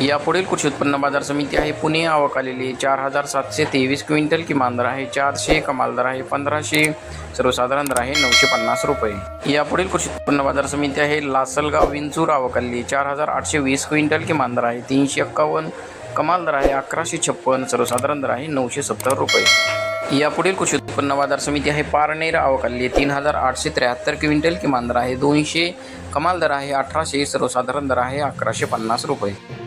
यापुढील कृषी उत्पन्न बाजार समिती आहे. पुणे आवक आलेली चार हजार सातशे तेवीस क्विंटल किमान दर आहे. चारशे कमाल दर आहे. पंधराशे सर्वसाधारण दर आहे. नऊशे पन्नास रुपये. यापुढील कृषी उत्पन्न बाजार समिती आहे. लासलगाव विंचूर आवक आलेली चार हजार आठशे वीस क्विंटल किमान दर आहे. तीनशे एक्कावन्न कमाल दर आहे. अकराशे छप्पन सर्वसाधारण दर आहे. नऊशे सत्तर रुपये. यापुढील कृषी उत्पन्न बाजार समिती आहे. पारनेर अवकाली तीन हजार आठशे त्र्याहत्तर क्विंटल किमान दर आहे. दोनशे कमाल दर आहे. अठराशे सर्वसाधारण दर आहे. अकराशे पन्नास रुपये.